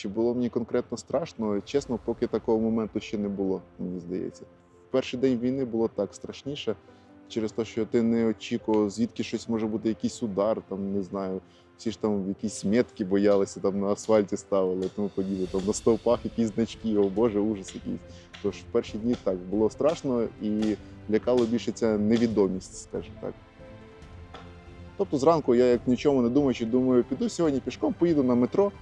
Чи було мені конкретно страшно? Чесно, поки такого моменту ще не було, мені здається. В перший день війни було так страшніше, через те, що ти не очікував, звідки щось може бути, якийсь удар, там не знаю. Всі ж там якісь метки боялися, там на асфальті ставили, тому подібне. Там на стовпах якісь значки, о Боже, ужас якийсь. Тож в перші дні так було страшно і лякало більше ця невідомість, скажімо так. Тобто зранку я як нічому не думаючи, думаю, піду сьогодні пішком, поїду на метро,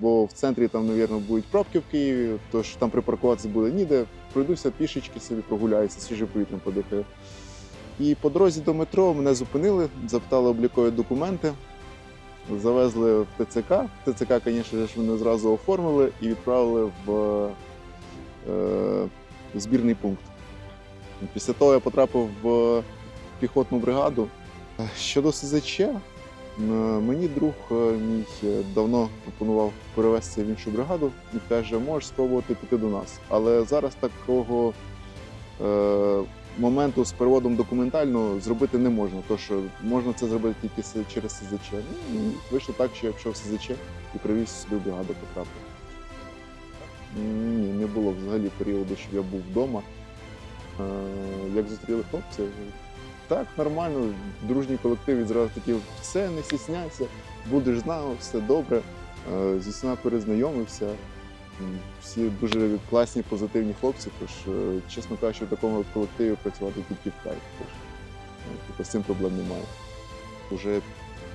бо в центрі там, мабуть, будуть пробки в Києві, тож там припаркуватися буде ніде. Пройдуся пішечки собі, прогуляюся, свіжим повітрям подихаю. І по дорозі до метро мене зупинили, запитали облікові документи, завезли в ТЦК. В ТЦК, звісно ж, мене зразу оформили і відправили в е, збірний пункт. Після того я потрапив в піхотну бригаду. Щодо СЗЧ, е, мені друг е, мій е, давно пропонував перевестися в іншу бригаду і каже, можеш спробувати піти до нас. Але зараз такого е, моменту з переводом документально зробити не можна, що можна це зробити тільки через СЗЧ. Ну, і вийшло так, що я пішов СЗЧ і привіз сюди в бригаду потрапив. Ні, не було взагалі періоду, щоб я був вдома. Е, Як зустріли хлопців, так, нормально, дружній колектив відразу такі, все, не стісняйся, будеш з нами, все добре. Е, Зі всіма перезнайомився. Всі дуже класні, позитивні хлопці, тож, е, чесно кажучи, в такому колективі працювати тільки в кайф. Тож, е, типу, з цим проблем немає. Уже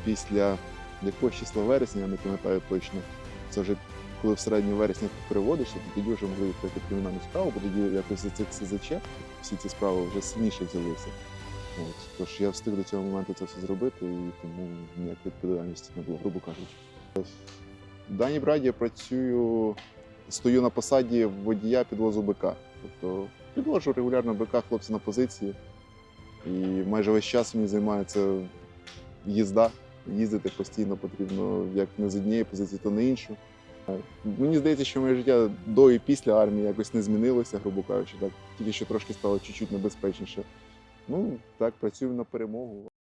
після якогось числа вересня, я не пам'ятаю точно, це вже коли в середньому вересня ти переводишся, то тоді вже могли відкрити кримінальну справу, бо тоді якось за цих СЗЧ всі ці справи вже сильніше взялися. От. Тож я встиг до цього моменту це все зробити, і тому ніякої відповідальності не було, грубо кажучи. В даній браді я працюю, стою на посаді водія підвозу БК. Тобто підвожу регулярно БК хлопці на позиції. І майже весь час мені займається їзда. Їздити постійно потрібно як не з однієї позиції, то на іншу. Мені здається, що моє життя до і після армії якось не змінилося, грубо кажучи, так. Тільки що трошки стало чуть-чуть небезпечніше. Ну, так, працюю на перемогу.